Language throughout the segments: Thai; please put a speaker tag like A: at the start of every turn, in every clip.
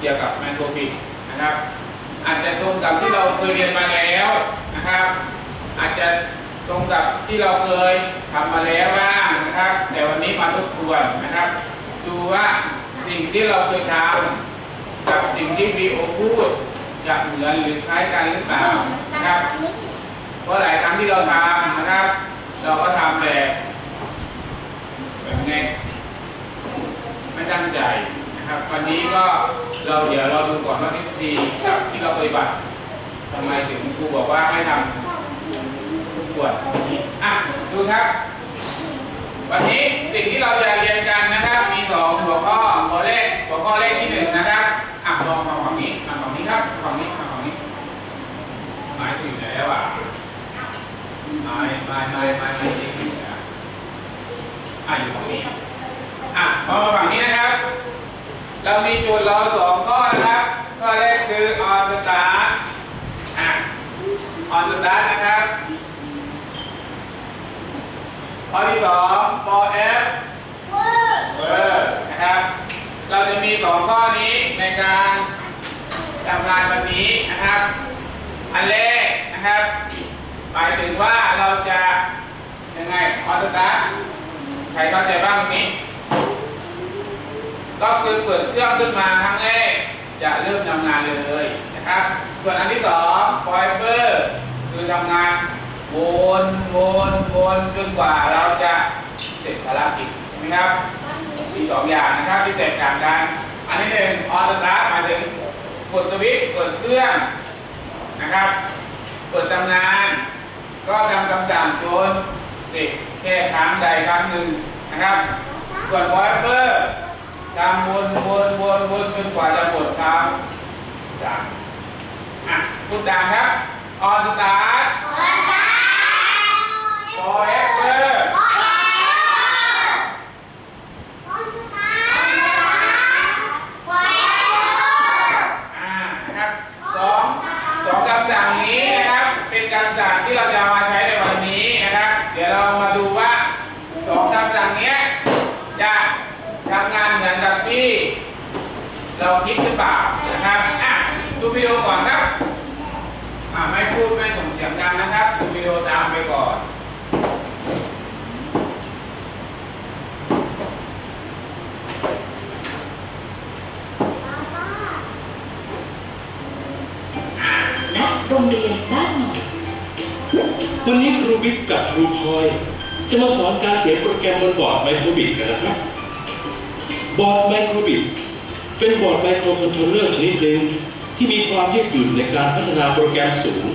A: เกี่ยวกับไมนโครบิตนะครับ อาจจะตรงกับที่เราเคยเรียนมาแล้วนะครับ อาจจะตรงกับที่เราเคยทำมาแล้วบ้างนะครับ แต่วันนี้มาทบทวนนะครับ ดูว่าสิ่งที่เราเคยทำกับสิ่งที่วีโอพูดจะเหมือนหรือคล้ายกันหรือเปล่านะครับเพราะหลายครั้งที่เราทำนะครับ เราก็ทำแบบแบบไงไม่ตั้งใจ นะครับ วันนี้ก็เราเดี๋ยวเราดูก่อนว่าทฤษฎีกับที่เราปฏิบัติทำไมถึงครูบอกว่าให้ทำทุกขวดนี้อะดูครับ วันนี้สิ่งที่เราจะเรียนกันนะครับ มีสองหัวข้อหัวแรกหัวข้อแรกที่หนึ่งนะครับอะลองมาฝั่งนี้มาฝั่งนี้ครับฝั่งนี้มาฝั่งนี้หมายถึงแล้วอะไม่ไม่ไม่ไม่ไม่จริงๆนะอะอยู่ฝั่งนี้อะพอมาฝั่งนี้นะครับ เรามีจทย์เราสองข้อนะครับข้อแรกคือ on start อะ on start นะครับข้อที่สอง for f เออนะครับ เราจะมีสองข้อนี้ในการทำงานวันนี้นะครับ อันแรกนะครับ หมายถึงว่าเราจะยังไงออโตตาร์ใครเข้าใจบ้างตรงนี้ ก็คือเปิดเครื่องขึ้นมาครั้งแรกจะเริ่มทำงานเลยนะครับ ส่วนอันที่สองปอยเปอร์คือทำงานวนวนวนจนกว่าเราจะเสร็จภารกิจใช่ไหมครับมีสองอย่างนะครับที่แตกต่างกัน อันที่หนึ่งออโตตาหมายถึงกดสวิตช์เปิดเครื่องนะครับเปิดทำงาน ก็ทำคำสั่งจนเสร็จแค่ครั้งใดครั้งหนึ่งนะครับ ส่วนพอยเปอร์ ทำวนวนวนวนจนกว่าจะหมดครับจังอะพูดตามครับออนสตาร์ทพอยเปอร์อ่านะครับสองสองคำสั่งนี้นะครับ เป็นคำสั่งที่เราจะเอามาใช้ในวันนี้นะครับ เดี๋ยวเรามาดูว่าสองคำสั่งเนี้ยจะทำงานเหมือนกับที่ เราคิดหรือเปล่านะครับอะดูวิดีโอก่อนครับอ่าไม่พูดไม่ส่งเสียงดังนะครับดูวิดีโอตามไปก่อน
B: และโรงเรียนบ้านหน่อย
C: วันนี้ครูบิ๊กกับครูพลอยจะมาสอนการเขียนโปรแกรมบนบอร์ดไมโครบิตกันนะครับ บอร์ดไมโครบิต เป็นบอร์ดไมโครคอนโทรลเลอร์ชนิดหนึ่งที่มีความยืดหยุ่นในการพัฒนาโปรแกรมสูง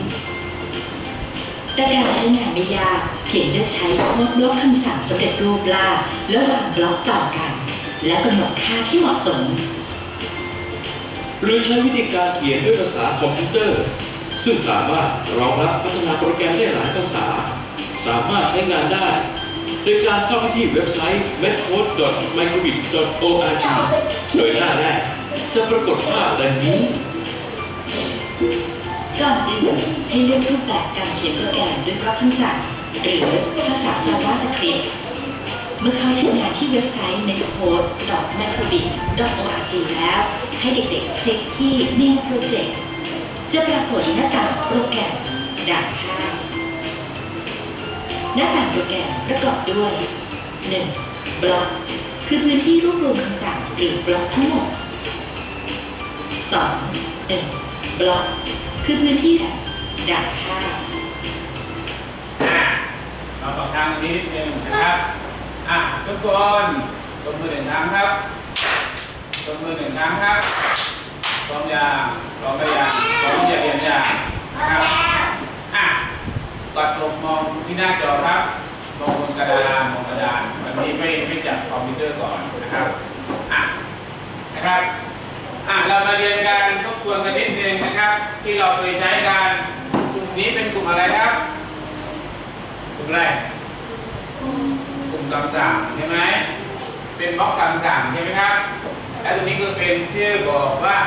B: แต่การใช้งานไม่ยากเพียงเลือกใช้โค้ดบล็อกคำสั่งสำเร็จรูปล่าแล้ววางบล็อกต่อกัน แล้วกำหนดค่าที่เหมาะสม
C: หรือใช้วิธีการเขียนด้วยภาษาคอมพิวเตอร์ ซึ่งสามารถรองรับพัฒนาโปรแกรมได้หลายภาษา สามารถใช้งานได้ โดยการเข้าไปที่เว็บไซต์ metcode.microbit.org โดยหน้าแรกจะปรากฏภาพดังนี้
B: ก่อนอื่นให้เลือกรูปแบบการเขียนโปรแกรมด้วยบล็อกคำสั่งหรือภาษา JavaScript เมื่อเข้าใช้งานที่เว็บไซต์ netcode.macrobit.org แล้ว ให้เด็กๆ คลิกที่ New Project จะปรากฏหน้าต่างโปรแกรมดังข้ หน้าต่างโปรแกรมประกอบด้วย 1. บล็อก คือพื้นที่รวบรวมคำสั่งหรือบล็อกทั้งหมด 2. 1. บล็อก คือพื้นที่แถบดังข้าง
A: อะเราฟังทางนี้นิดนึงนะครับ อะทุกคนตบมือหนึ่งครั้งครับตบมือหนึ่งครั้งครับพร้อมยางพร้อมกระยางพร้อมจะเรียนยางนะครับ อะกดลงมองที่หน้าจอครับ มองบนกระดาน มาเรียนการทบทวนกันนิดนึงนะครับ ที่เราเคยใช้กันกลุ่มนี้เป็นกลุ่มอะไรครับ กลุ่มอะไรกลุ่มคำสั่งใช่ไหมเป็นบล็อกคำสั่งใช่ไหมครับและตรงนี้ก็เป็นชื่อบอกว่า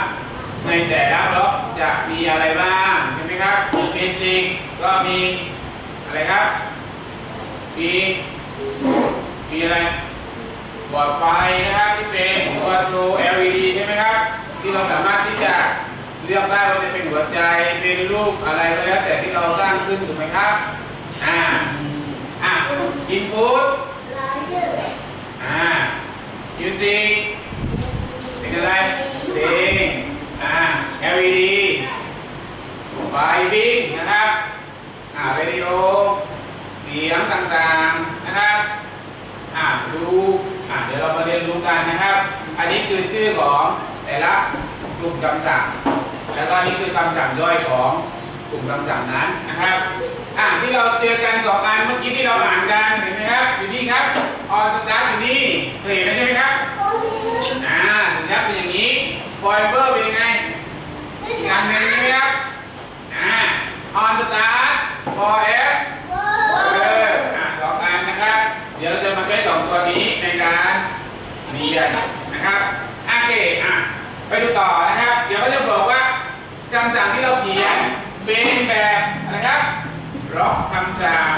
A: ในแต่ละบล็อกจะมีอะไรบ้างใช่ไหมครับเบสิกก็มีอะไรครับมีมีอะไรบอร์ดไฟนะครับที่เป็นตัวโชว์ LED ใช่ไหมครับ ที่เราสามารถที่จะ เลือกได้ว่าจะเป็นหัวใจเป็นรูปอะไรก็แล้วแต่ที่เราสร้างขึ้นถูกไหมครับ อ่า อะ input อ่า music เป็นอะไรเพลงอ่า LED ไฟวิ่งนะครับ อ่า radio เสียงต่างๆนะครับ อ่าดูอ่าเดี๋ยวเรามาเรียนรู้กันนะครับ อันนี้คือชื่อของแต่ละกลุ่มคำสั่ง แล้วก็นี่คือคำสั่งย่อยของกลุ่มคำสั่งนั้นนะครับอ่าที่เราเจอกันสองอันเมื่อกี้ที่เราอ่านกันเห็นไหมครับอยู่นี่ครับ on start อยู่นี่เคยเห็นแล้วใช่ไหมครับอ่าสัญญาณเป็นอย่างนี้ forever เป็นยังไงอีกอันหนึ่งใช่ไหมครับอ่า on start forever เอออะสองอันนะครับ เดี๋ยวเราจะมาใช้สองตัวนี้ในการเรียนนะครับโอเคอะไปดูต่อนะครับ เป็นแบบอะครับล็อกคำสั่ง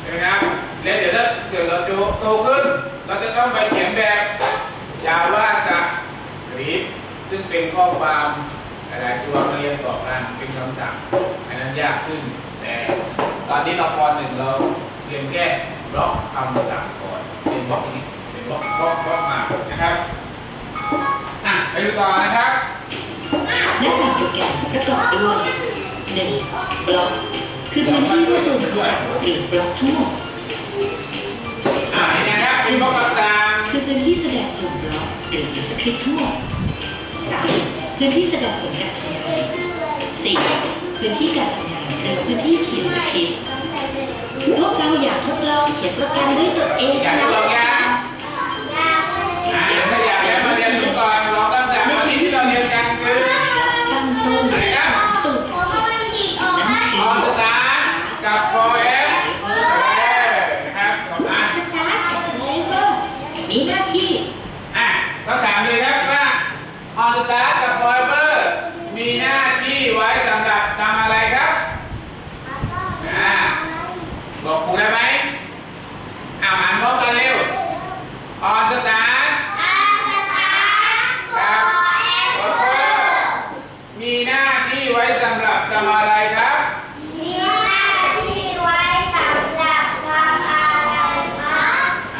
A: ใช่ไหมครับแล้วเดี๋ยวถ้าเกิดเราโตขึ้น เราจะต้องไปเขียนแบบ JavaScript ซึ่งเป็นข้อความอะไรตัวมาเรียนต่อกันเป็นคำสั่งอันนั้นยากขึ้น แต่ตอนนี้เราปหนึ่งเราเรียนแค่บล็อกคำสั่งก่อนเป็นบล็อกนี้เป็นบล็อกบล็อกบล็อกมานะครับอะไปดูต่อนะครับ
B: หน้าต่างโปรแกรมประกอบด้วย หนึ่งบล็อกคือพื้นที่รวบรวมคำสั่งหรือบล็อกทั้งหมด
A: อะนี่นะครับเป็นบล็อกคำสั่ง
B: คือพื้นที่แสดงผลบล็อกหรือสคริปต์ทั้งหมดสามพื้นที่แสดงผลการทำงานสี่พื้นที่การทำงานหรือพื้นที่เขียนสคริปต์พวกเราอยากทดลองเขียนโปรแกรมด้วยตัวเอง
A: อยากทดลองยัง อ่าถ้าอยากแล้วมาเรียนรู้ก่อนลองคำสั่งวันนี้ที่เราเรียนกันคือ
B: ตั้งต้น
A: อะไรครับ
B: ตุดนั่นคือ
A: on start กับ forever เออนะครับสองอัน
B: สตาร์ทกับเลเวอร์มีหน้าที่
A: อะก็ถามเลยครับว่า on start กับ forever มีหน้าที่ไว้สำหรับทำอะไรครับ อ่า บอกครูได้ไหมอ่านอ่านพร้อมกันเร็ว on start กับ forever มีหน้าที่ไว้สำหรับทำอะไรครับ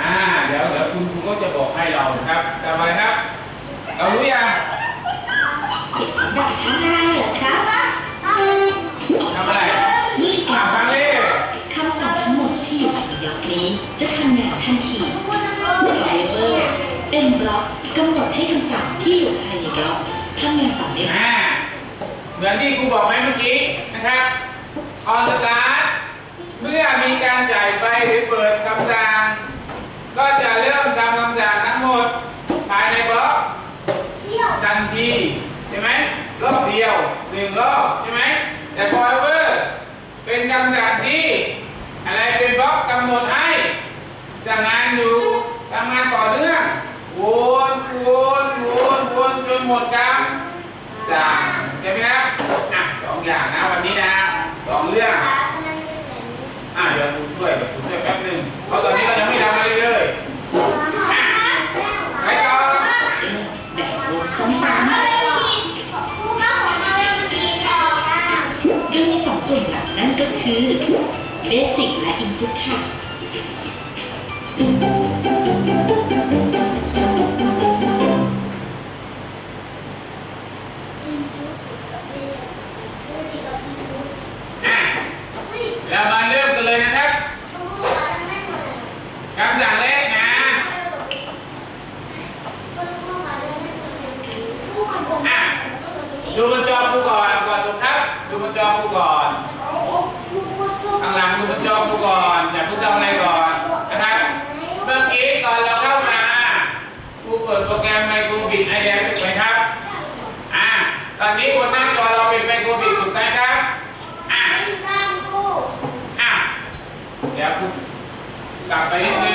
A: อ่า เดี๋ยวเดี๋ยวคุณครูก็จะบอกให้เรานะครับทำอะไรครับ เรารู้ยัง
B: เขียนแบบทำอะไรเหรอครับ
A: ทำอะไร
B: นี่
A: อ่า
B: ค่ะ
A: ฟังเลย
B: คำสั่งทั้งหมดที่อยู่ในบล็อกนี้จะทำงานทันที However เป็นบล็อกกำหนดให้คำสั่งที่อยู่ภายในบล็อกทำงานต่อได้
A: อ่า เหมือนที่ครูบอกไหมเมื่อกี้นะครับ on start เมีการจ่ายไปหรือเปิดคำสั่งก็จะเริ่มทำคำสั่งทั้งหมดภายในบล็อกทันทีใช่ไหมรอบเดียวหนึ่งรอบใช่ไหมแต่ forever เป็นคำสั่งที่อะไรเป็นบล็อกกำหนดให้สั่งงานอยู่ทำงานต่อเนื่องวนวนวนวนจนหมดกรรมสั่งใช่ไหมครับอะสองอย่างนะวันนี้นะ Kata.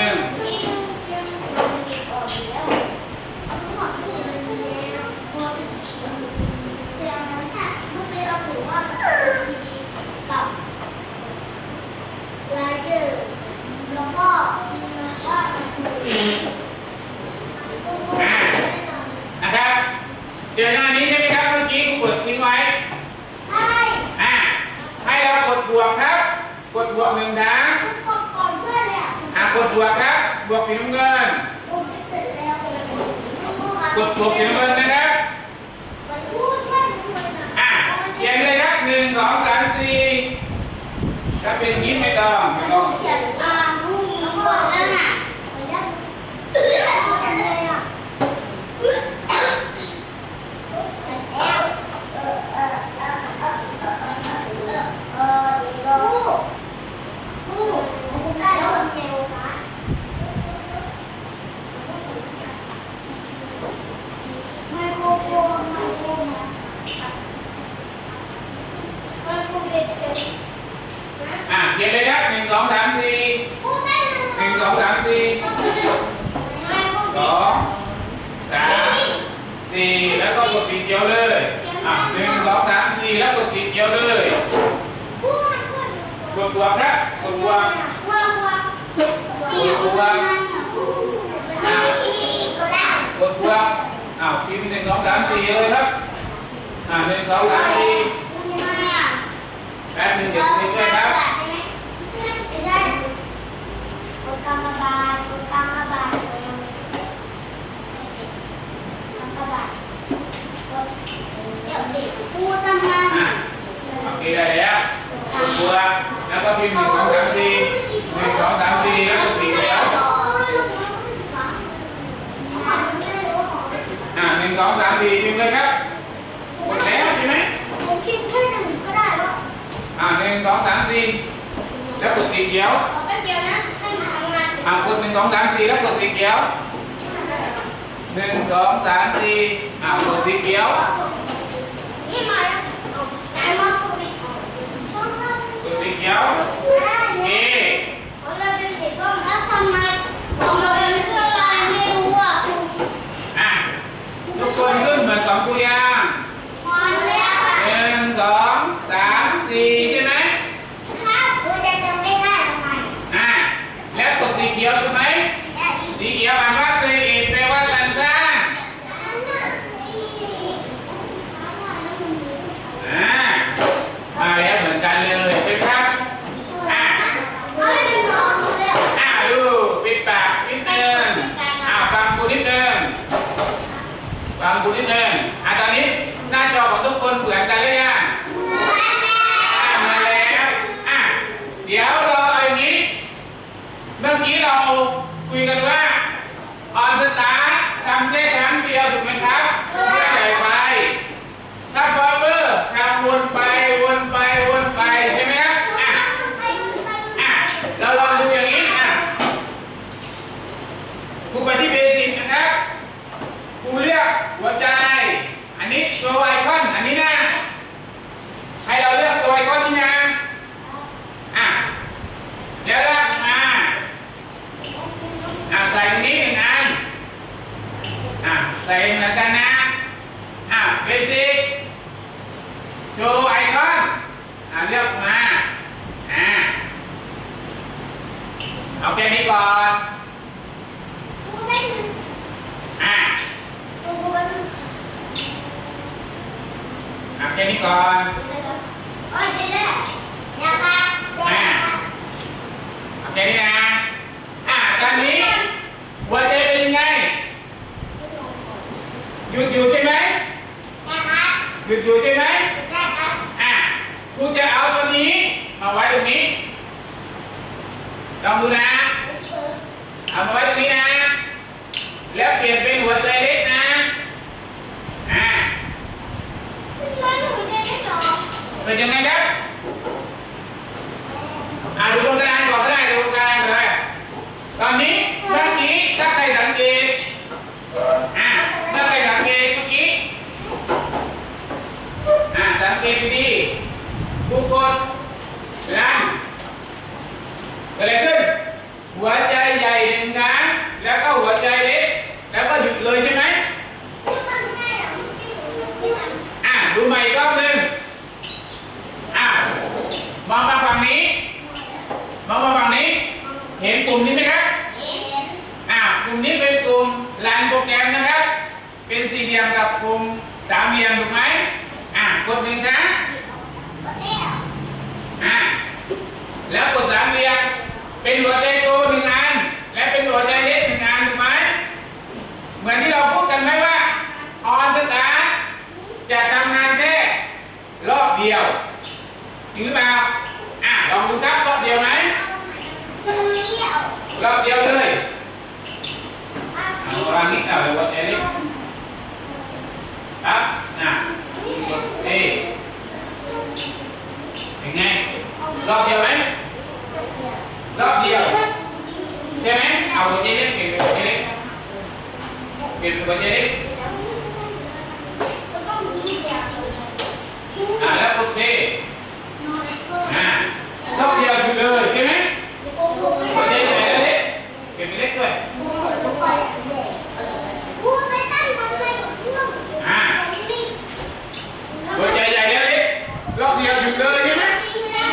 A: ดบ
B: วกค
A: รับ บ
D: วก
A: สีน้ำ
D: เงิน กดบวกสีน้ำเงินนะครับอะเรียงเลยครับหนึ่งสองสามสี่ถ้าเป็นยิ้มไม่ต้องไม่ต้อง
A: องสา
D: มสี่
A: หนึ่ง
D: สองสามสี่สองสามสี่แล้วก็กดสีเขียวเลยอะหนึ่งสองสามสี่แล้วกดสีเขียวเลยกดตัวครับกดตัวกดตัวก
A: ด
D: ตัวอ้าวพิมพ์หนึ่งสองสามสี่เลยครับอ่าหนึ่งสองสามสี่แป๊บหนึ่งเดี๋ยว
A: ไม่ช่ว
D: ยนะ kỳ này á vừa nó có phim mình có tám gì mình có tám gì nó có gì đấy à mình có tám gì phim cái khác một bé chứ mấy à mình có tám gì nó cực kỳ chéo à quên, mình có dám gì đó của gì kéo Mình có dám gì à quên
A: gì kéo ทำแค่นี้ก่
D: อนโอ้ย
A: เล
D: ยอย่า
A: ค่ะอ
D: ย่า
A: ค่แค่นี้นะอะ
D: ตอนนี้หัวใจเป็นยังไง หยุดอยู่ใช่ไหมอย่าค่ะหยุดอยู่ใช่ไหมใช่าค่ะอะกูจะเอาตัวนี้มาไว้ตรงนี้ลองดูนะ เอามาไว้ตรงนี้นะ แล้วเปลี่ยนเป็นหัวใจเล็ก เป็นยังไงครับอ่าดูตรงกลางก่อนก็ได้ดูตรงกลางก็ได้ตอนนี้เมื่อกี้ถ้าใครสังเกตอ่าถ้าใครสังเกตเมื่อกี้อ่าสังเกต
A: ดีทุกคน สามเหลี่ยมถูกไหมอะกดหนึ่งครั้ง
D: อะ
A: แล้วกดสามเหลี่ยมเป็นหัวใจโตหนึ่งอัน และเป็นหัวใจเล็กหนึ่งอันถูกไหมเหมือนที่เราพูดกันไหมว่าออนสตาร์จะทำงานแค่รอบเดียวจริงหรือเปล่าอะลองดูครับรอบเดียวไหม
D: มันเดียว
A: รอบเดียวเลยเอาวางนี้เอาหัวใจเล็กครับอะกดเอเป็นไงรอบเดียวไหมรอบเดียวใช่ไหมเอาใจเล็ก เปลี่ยนเป็นหัวใจเล็กเปลี่ยนเป็นหัวใจเล็ก
D: ก็ต้องมีแบบ
A: อ่าแล้ รอบเดียวหยุดเลยใช่ไหม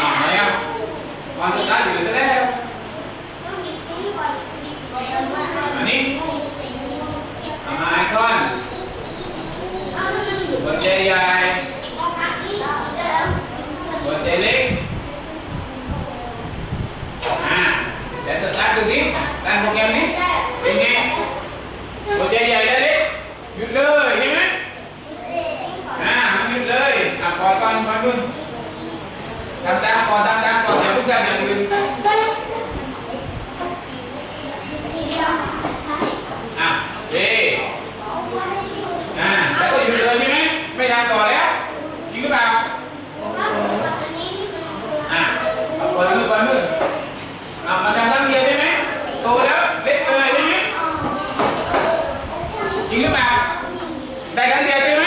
D: อ่า
A: มาแล้ววางสตาร์ทหยุดไปแล้ว อันนี้มาไอคอนหัวใจใหญ่หัวใจเล็กอ่าแต่สตาร์ทดูนี้ตั้งโปรแกรมนี้เป็นไงหัวใจใหญ่แล้วเล็กหยุดเลยใช่ไหม อ่ามันหยุดเลยอะปล่อยก่อนปล่อยมึงทำตามก่อนทำตามก่อนอย่าเพิ่งทำอย่างอื่นอะเดอ่าแล้วก็หยุดเลยใช่ไหมไม่ทำต่อแล้วจริงหรือเปล่าอะเอาปล่อยมือปล่อยมืออะมาทำตั้งเดียวใช่ไหมโตแล้วเล็กเลยใช่ไหมจริงหรือเปล่าได้ครั้งเดียวใช่ไหม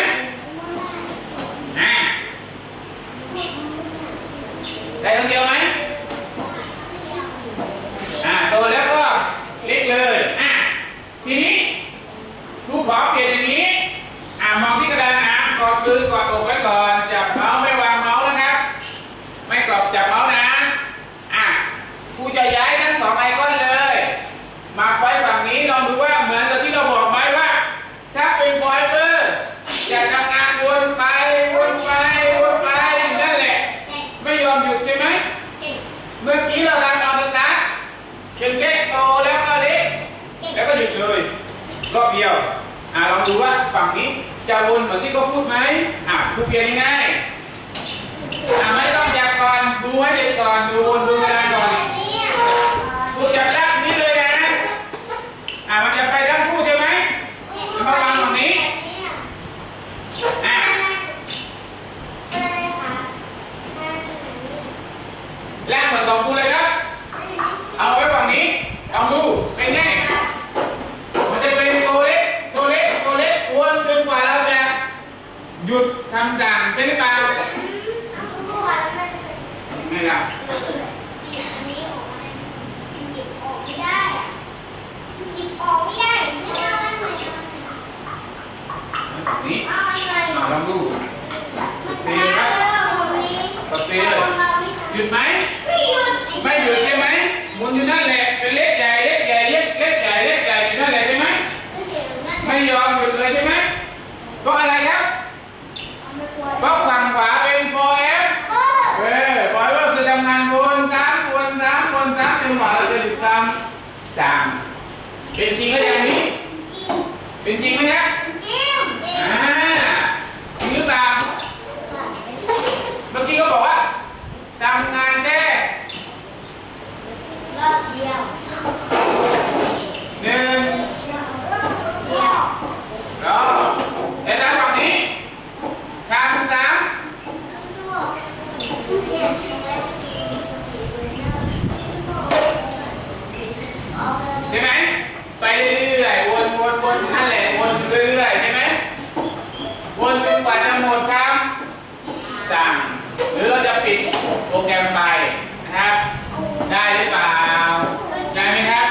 A: อ่าได้ครั้งเดียวไหม อ่าโตแล้วก็เล็กเลยอะทีนี้ลูกขอเปลี่ยนอย่างนี้อ่ามองที่กระดานนะ กอดอกไว้ก่อน จับเมาส์ไม่วางเมาส์นะครับ ไม่กรอบจับเมาส์นะ อะครูจะย้ายทั้งสองไอคอนเลย มาไว้ฝั่งนี้ลองดูว่าเหมือนกับที่เราบอกไหมว่า ถ้าเป็นพอยเตอร์จะทำงานวนไปวนไปวนไปนั่นแหละ ไม่ยอมหยุดใช่ไหมเมื่อกี้เราทำเอาตาร์ทเป็นแค่โตแล้วก็เล็กแล้วก็หยุดเลยรอบเดียว อ่าลองดูว่าฝั่งนี้จะวนเหมือนที่เขาพูดไหมอะคูเปลี่ยนยังไงอ่าไม่ต้องจับก่อน ดูให้เสร็จก่อน ดูวนดูกระดานก่อนกูจับด้านนี้เลยนะ อ่ามันจะไปทั้งคู่ใช่ไหมจะมาวางตรงนี้ อ่าลากเหมือนของกูเลยครับ เอาไว้ฝั่งนี้ลองดูเป็นไง มันจะเป็นตัวเล็ก ตัวเล็ก ตัวเล็กวนจนกว่าเราจะ หยุดคำสั่งใช่หรือเปล่าไม่ล่ะฝั่งนี้อ่าลองดูตีเลยครับกดตีเลยหยุดไหม ไม่หยุดใช่ไหมหมุนอยู่นั่นแหละ เป็นเล็กใหญ่เล็กใหญ่เล็กเล็กใหญ่เล็กใหญ่อยู่นั่นแหละใช่ไหม ไม่ยอมหยุดเลยใช่ไหมเพราะอะไรครับ เพราะฝั่งขวาเป็น 4F เออ forever คือทำงานวนซ้ำวนซ้ำ วนซ้ำจนกว่าเราจะหยุดทำสั่งเป็นจริงแล้วอย่างนี้ เป็นจริงไหมครับอ่าจริงหรือเปล่าเมื่อกี้ก็บอกว่าทำงานแค่หนึ่งรอบแต่ทำฝั่งนี้ทำสาม ใช่ไหมไปเรื่อยๆวนวนวนอยู่นั่นแหละวนอยู่เรื่อยๆใช่ไหมว นจนกว่าจะหมดครับ สั่ง ห
D: รื
A: อเราจะปิดโปรแกรมไปนะครับ ได้
D: หรือเป
A: ล่า ได้ไห
D: ม
A: ครับ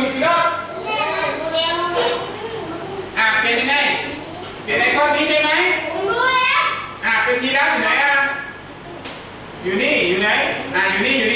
A: หยุดครับอะเป็นยังไงเป็นในข้อนี้
D: ใช่ไหม
A: อะ
D: เป็
A: นทีแล้วอยู่ไหนอะอยู่นี่อยู่ไหนอะอยู่นี่อยู่นี่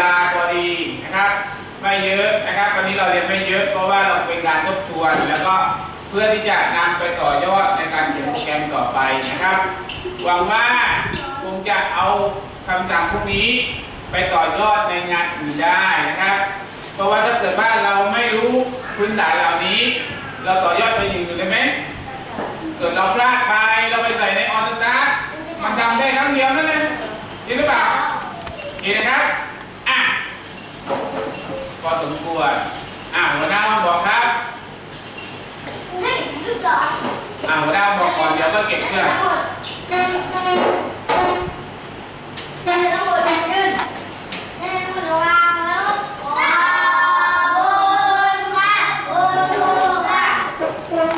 A: ลาพอดีนะครับไม่เยอะนะครับ วันนี้เราเรียนไม่เยอะเพราะว่าเราเป็นการทบทวน แล้วก็เพื่อที่จะนำไปต่อยอดในการเขียนโปรแกรมต่อไปนะครับ หวังว่าคงจะเอาคำสั่งพวกนี้ไปต่อยอดในงานอื่นได้นะครับ เพราะว่าถ้าเกิดว่าเราไม่รู้พื้นฐานเหล่านี้ เราต่อยอดไปอยืนได้ไหมเกิดเราพลาดไปเราไปใส่ในออโตตามันทำได้ครั้งเดียวนั่นเองจริงหรือเปล่าจริงนะครับ พอสมควรอ่าหัวหน้ามาบอกครับ
D: ให้ดูก่อน
A: อ่าหัวหน้าบอกก่อนเดี๋ยวก็เก็บเครื่อง
D: ทั้งหม
E: ดทั้งหมดทั้งหมดทั้งหมด